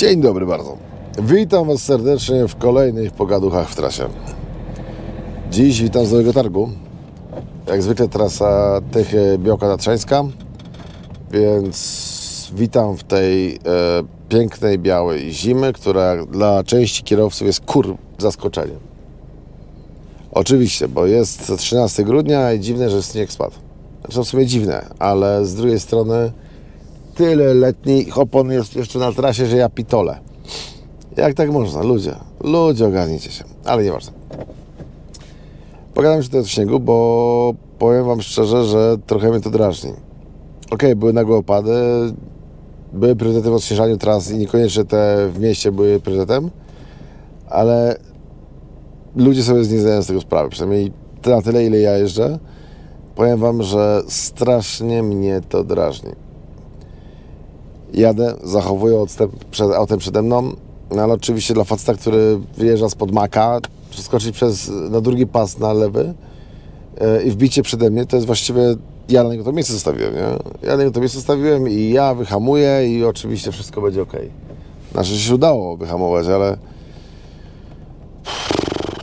Dzień dobry bardzo. Witam Was serdecznie w kolejnych pogaduchach w trasie. Dziś witam z Nowego Targu. Jak zwykle trasa Tychy Białka Tatrzańska, więc witam w tej e, pięknej białej zimy, która dla części kierowców jest kur zaskoczeniem. Oczywiście, bo jest 13 grudnia i dziwne, że śnieg spadł. Znaczy w sumie dziwne, ale z drugiej strony tyle letnich opon jest jeszcze na trasie, że ja pitole. Jak tak można? Ludzie, ludzie ogarnijcie się, ale nieważne. Pogadam się tutaj o śniegu, bo powiem Wam szczerze, że trochę mnie to drażni. Okej, były nagłe opady, były priorytety w odśnieżaniu tras i niekoniecznie te w mieście były priorytetem, ale ludzie sobie nie zdają z tego sprawy, przynajmniej na tyle, ile ja jeżdżę. Powiem Wam, że strasznie mnie to drażni. Jadę, zachowuję odstęp przed autem przede mną, no ale oczywiście dla faceta, który wyjeżdża spod maka, przeskoczyć przez, na drugi pas na lewy e, i wbicie przede mnie, to jest właściwie, ja na niego to miejsce zostawiłem, nie? Ja na niego to miejsce zostawiłem i ja wyhamuję i oczywiście wszystko będzie ok. Znaczy się udało wyhamować, ale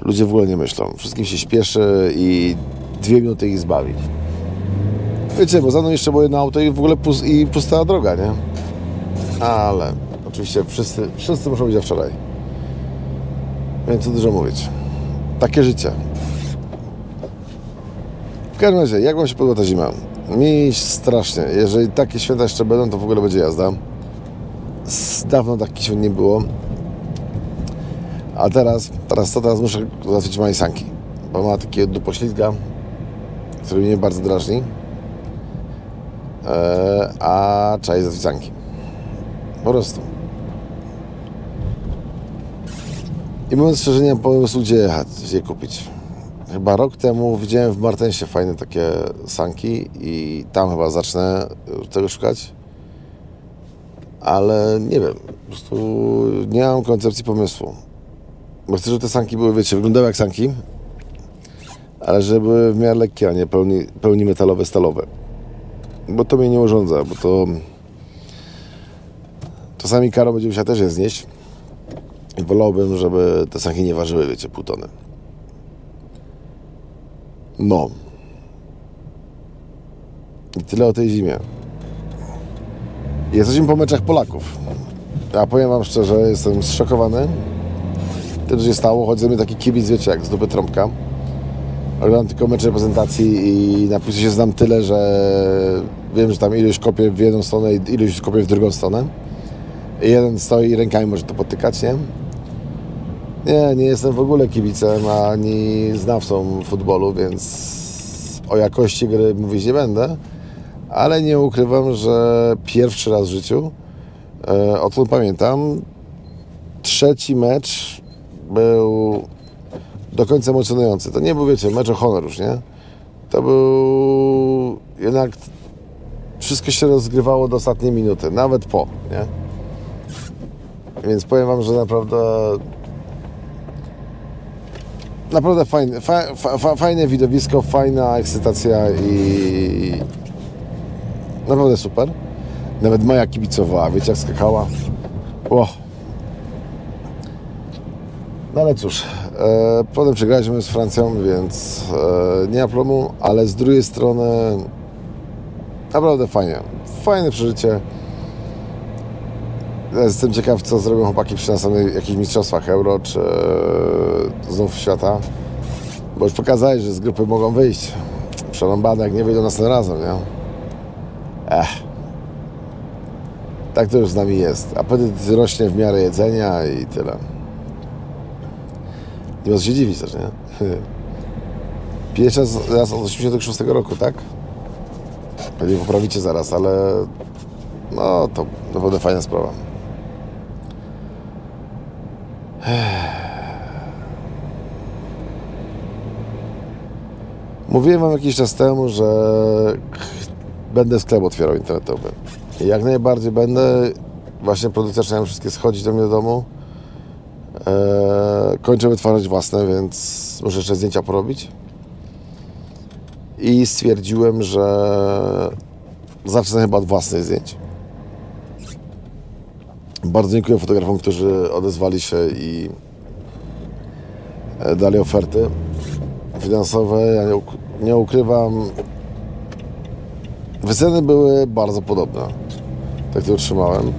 ludzie w ogóle nie myślą. Wszystkim się śpieszy i dwie minuty ich zbawi. Wiecie, bo za mną jeszcze było jedno auto i w ogóle pus- i pusta droga, nie? Ale oczywiście wszyscy, wszyscy muszą być jak wczoraj. Więc co dużo mówić. Takie życie. W każdym razie, jak Wam się podoba ta zima? Mi strasznie. Jeżeli takie święta jeszcze będą, to w ogóle będzie jazda. Z dawno takich świąt nie było. A teraz, teraz co? Teraz muszę załatwić mojej sanki. Bo ma takie dupoślizga, który mnie bardzo drażni. Eee, a trzeba jej załatwić sanki. Po prostu. I mówiąc szczerze, nie mam pomysłu, gdzie jechać, gdzie kupić. Chyba rok temu widziałem w Martensie fajne takie sanki i tam chyba zacznę tego szukać. Ale nie wiem, po prostu nie mam koncepcji pomysłu. Bo chcę, żeby te sanki były, wiecie, wyglądały jak sanki, ale żeby w miarę lekkie, a nie pełni, pełni metalowe, stalowe. Bo to mnie nie urządza, bo to czasami karo będzie musiała też je znieść. I wolałbym, żeby te sanki nie ważyły, wiecie, pół tony. No. I tyle o tej zimie. Jesteśmy po meczach Polaków. Ja powiem Wam szczerze, jestem zszokowany tym, co się stało. Choć ze mnie taki kibic, wiecie, jak z dupy trąbka. Oglądam tylko mecze reprezentacji i na plusie się znam tyle, że wiem, że tam ilość kopie w jedną stronę i ilość kopie w drugą stronę. Jeden stoi i rękami może to potykać, nie? Nie, nie jestem w ogóle kibicem ani znawcą futbolu, więc o jakości gry mówić nie będę, ale nie ukrywam, że pierwszy raz w życiu, e, odkąd pamiętam, trzeci mecz był do końca emocjonujący. To nie był, wiecie, mecz o honor już, nie? To był jednak wszystko się rozgrywało do ostatniej minuty, nawet po, nie? Więc powiem Wam, że naprawdę naprawdę fajne, fa, fa, fa, fajne widowisko, fajna ekscytacja i naprawdę super. Nawet Maja kibicowała, wiecie jak skakała. O. No ale cóż, e, potem przegraliśmy z Francją, więc e, nie ma problemu, ale z drugiej strony naprawdę fajnie. Fajne przeżycie. Jestem ciekaw, co zrobią chłopaki przy następnych jakichś mistrzostwach Euro, czy e, znów świata. Bo już pokazali, że z grupy mogą wyjść. Przerąbane, jak nie wyjdą następnym razem, nie? Ech. Tak to już z nami jest. Apetyt rośnie w miarę jedzenia i tyle. Nie ma co się dziwić też, nie? Pierwszy raz, raz od 86 roku, tak? Pewnie poprawicie zaraz, ale no to naprawdę fajna sprawa. Mówiłem wam jakiś czas temu, że będę sklep otwierał internetowy. Jak najbardziej będę. Właśnie produkcja zaczynają wszystkie schodzić do mnie do domu. Eee, kończę wytwarzać własne, więc muszę jeszcze zdjęcia porobić. I stwierdziłem, że zacznę chyba od własnych zdjęć. Bardzo dziękuję fotografom, którzy odezwali się i e, dali oferty finansowe. Ja nie, nie ukrywam, wyceny były bardzo podobne, tak to otrzymałem.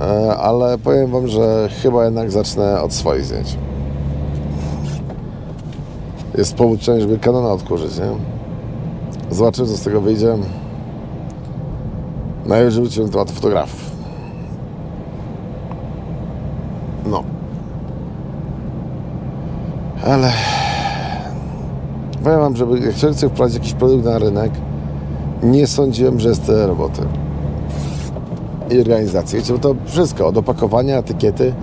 E, Ale powiem Wam, że chyba jednak zacznę od swoich zdjęć. Jest powód, żeby kanona odkurzyć, nie? Zobaczymy, co z tego wyjdzie. Najwyżej wrócimy do tematu fotografów. No. Ale... Powiem Wam, żeby jak sobie wprowadzić jakiś produkt na rynek, nie sądziłem, że jest tyle roboty. I organizacji. Wiecie, bo to wszystko, od opakowania, etykiety,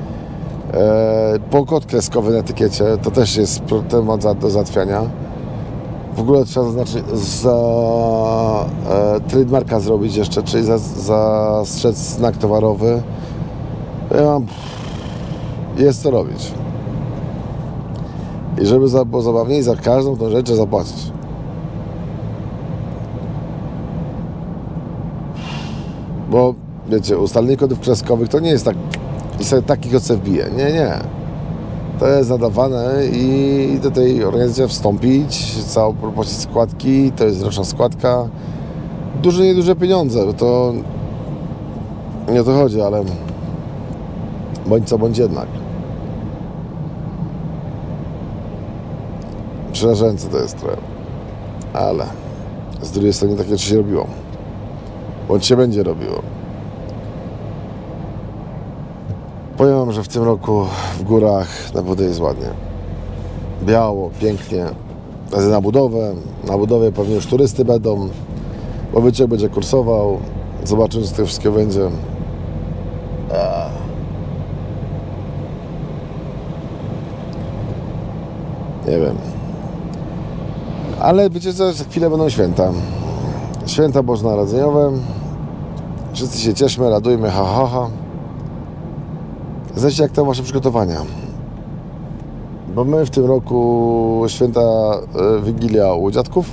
e, kreskowy na etykiecie, to też jest temat za, do załatwiania. W ogóle trzeba zaznaczyć, za e, trademarka zrobić jeszcze, czyli za, zastrzec znak towarowy. Ja mam, jest co robić. I żeby było zabawniej, za każdą tą rzecz zapłacić. Bo wiecie, ustalenie kodów kreskowych to nie jest tak, i sobie takich od sobie wbije. Nie, nie. To jest nadawane i do tej organizacji wstąpić, całą płacić składki, to jest roczna składka. Duże, nieduże pieniądze, bo to nie o to chodzi, ale bądź co, bądź jednak. Przerażające to jest trochę. Ale z drugiej strony takie rzeczy się robiło. Bądź się będzie robiło. Powiem wam, że w tym roku w górach naprawdę jest ładnie. Biało, pięknie. Na budowę. Na budowie pewnie już turysty będą. Bo wyciek będzie kursował. Zobaczymy, co z tego wszystkiego będzie. Eee. Nie wiem. Ale wiecie co, za chwilę będą święta. Święta bożonarodzeniowe. Wszyscy się cieszmy, radujmy, ha, ha, ha. Znacie, jak to wasze przygotowania? Bo my w tym roku święta e, Wigilia u dziadków.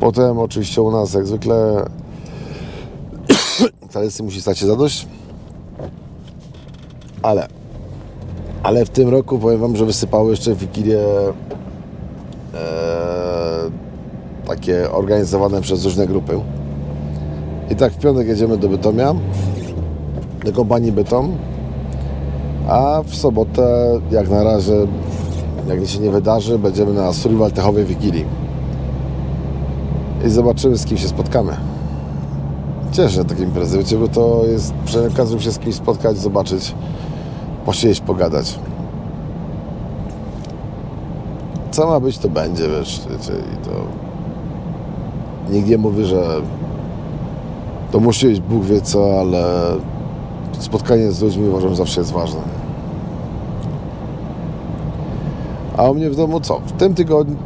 Potem oczywiście u nas, jak zwykle, tradycji musi stać się zadość. Ale, ale w tym roku powiem wam, że wysypały jeszcze Wigilię takie organizowane przez różne grupy. I tak w piątek jedziemy do Bytomia, do kompanii Bytom, a w sobotę, jak na razie, jak nic się nie wydarzy, będziemy na Survival Techowej Wigilii. I zobaczymy, z kim się spotkamy. Cieszę się na takie imprezy, bo to jest przynajmniej okazja, żeby się z kimś spotkać, zobaczyć, posiedzieć, pogadać. Co ma być, to będzie, wiesz, wiecie, i to... Nikt nie mówi, że to musi być Bóg wie co, ale spotkanie z ludźmi uważam zawsze jest ważne. A u mnie w domu co? W tym tygodniu,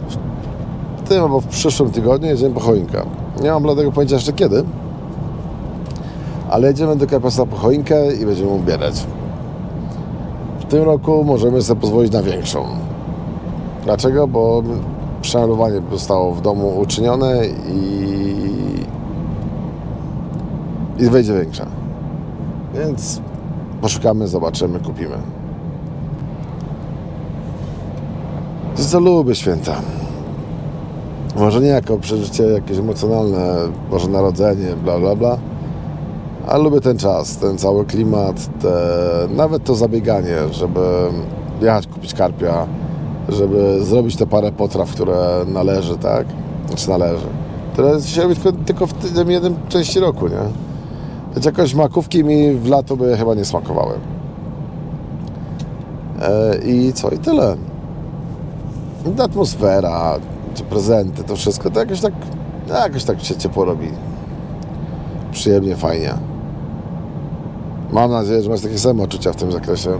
w tym albo w przyszłym tygodniu jedziemy po choinkę. Nie mam bladego pojęcia jeszcze kiedy, ale jedziemy do Karpasa po choinkę i będziemy ubierać. W tym roku możemy sobie pozwolić na większą. Dlaczego? Bo przemalowanie zostało w domu uczynione i, i wejdzie większa. Więc poszukamy, zobaczymy, kupimy. To co lubię święta. Może nie jako przeżycie jakieś emocjonalne, Boże Narodzenie, bla bla bla, ale lubię ten czas, ten cały klimat, te, nawet to zabieganie, żeby jechać kupić karpia, żeby zrobić te parę potraw, które należy, tak? Znaczy należy. Które się robi tylko, tylko w tym jednym części roku, nie? Więc jakoś makówki mi w lato by chyba nie smakowały. E, I co? I tyle. Atmosfera, czy prezenty, to wszystko, to jakoś tak, jakoś tak się ciepło robi. Przyjemnie, fajnie. Mam nadzieję, że masz takie same odczucia w tym zakresie.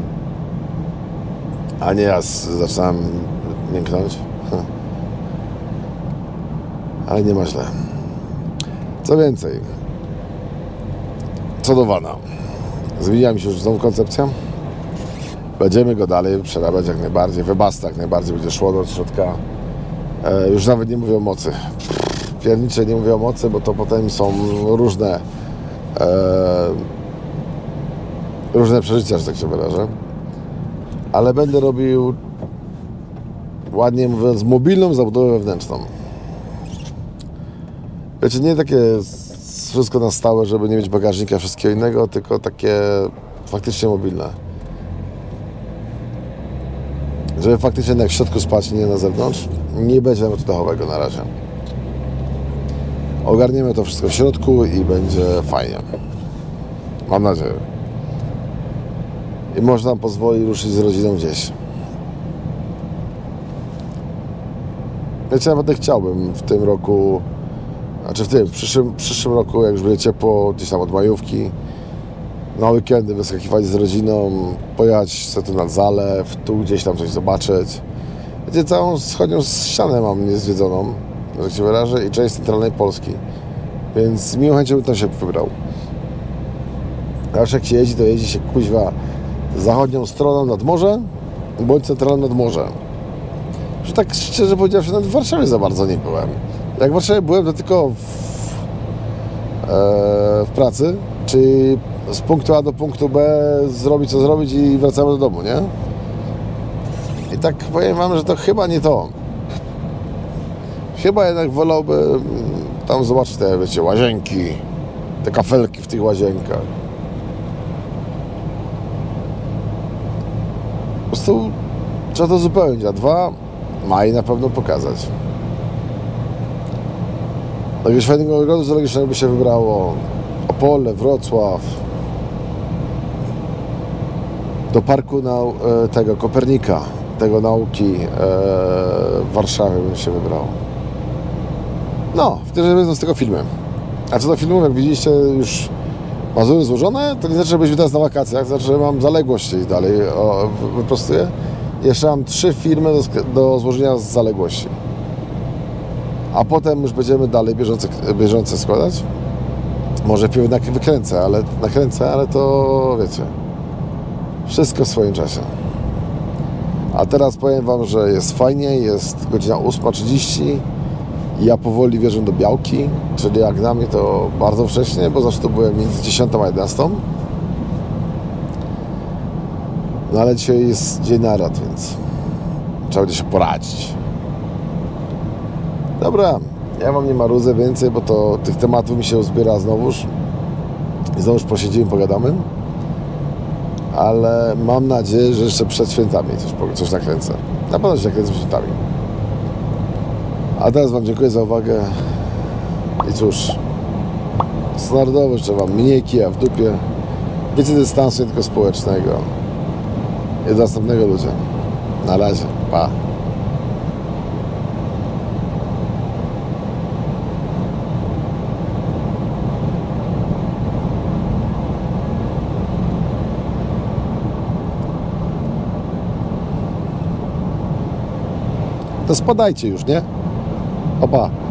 A nie ja zaczynam mięknąć. Ale nie ma źle. Co więcej, co do wana. Zmieniła mi się już znowu koncepcja. Będziemy go dalej przerabiać jak najbardziej. Wybasta jak najbardziej będzie szło do środka. E, już nawet nie mówię o mocy. Piernicze nie mówię o mocy, bo to potem są różne e, różne przeżycia, że tak się wyrażę. Ale będę robił, ładnie mówiąc, mobilną zabudowę wewnętrzną. Wiecie, nie takie wszystko na stałe, żeby nie mieć bagażnika, wszystkiego innego, tylko takie faktycznie mobilne. Żeby faktycznie jak w środku spać, nie na zewnątrz, nie będzie namiotu dachowego na razie. Ogarniemy to wszystko w środku i będzie fajnie. Mam nadzieję. I można pozwoli ruszyć z rodziną gdzieś. Wiecie, nawet chciałbym w tym roku, znaczy w tym, w przyszłym, przyszłym roku, jak już będzie ciepło, gdzieś tam od majówki, na weekendy wyskakiwać z rodziną, pojechać sobie tu nad zalew, tu gdzieś tam coś zobaczyć. Wiecie, całą wschodnią ścianę mam niezwiedzoną, tak się wyrażę, i część centralnej Polski. Więc z miłą chęcią bym tam się wybrał. Zawsze jak się jeździ, to jeździ się kuźwa zachodnią stroną nad morze, bądź centralną nad morze. Że tak szczerze powiedziawszy, nawet w Warszawie za bardzo nie byłem. Jak w Warszawie byłem, to tylko w, e, w pracy, czyli z punktu A do punktu B zrobić co zrobić i wracamy do domu, nie? I tak powiem Wam, że to chyba nie to. Chyba jednak wolałbym tam zobaczyć te, wiecie, łazienki, te kafelki w tych łazienkach. Prostu trzeba to zupełnić, a dwa maj na pewno pokazać. Do jakiegoś fajnego ogrodu zoologicznego by się wybrało Opole, Wrocław, do parku e, tego Kopernika, tego nauki e, w Warszawie bym się wybrał. No, wtedy będą z tego filmy. A co do filmów, jak widzieliście już Mazury złożone, to nie znaczy, że byliśmy teraz na wakacjach, znaczy, że mam zaległości i dalej wyprostuję. Jeszcze mam trzy filmy do, do złożenia z zaległości. A potem już będziemy dalej bieżące, bieżące składać. Może nak- wykręcę, ale nakręcę, ale to wiecie. Wszystko w swoim czasie. A teraz powiem Wam, że jest fajnie, jest godzina 8.30 i ja powoli wierzę do białki, czyli jak dla mnie to bardzo wcześnie, bo zawsze to byłem między 10 a 11. No ale dzisiaj jest dzień narad, więc trzeba będzie się poradzić. Dobra, ja Wam nie marudzę więcej, bo to tych tematów mi się uzbiera znowuż. I znowuż posiedzimy, pogadamy. Ale mam nadzieję, że jeszcze przed świętami coś, coś nakręcę. Na pewno się nakręcę przed świętami. A teraz Wam dziękuję za uwagę. I cóż, standardowo życzę Wam mniej kija w dupie, więcej dystansu, nie tylko społecznego. I do następnego ludzie. Na razie. Pa. To spadajcie już, nie? 好不好？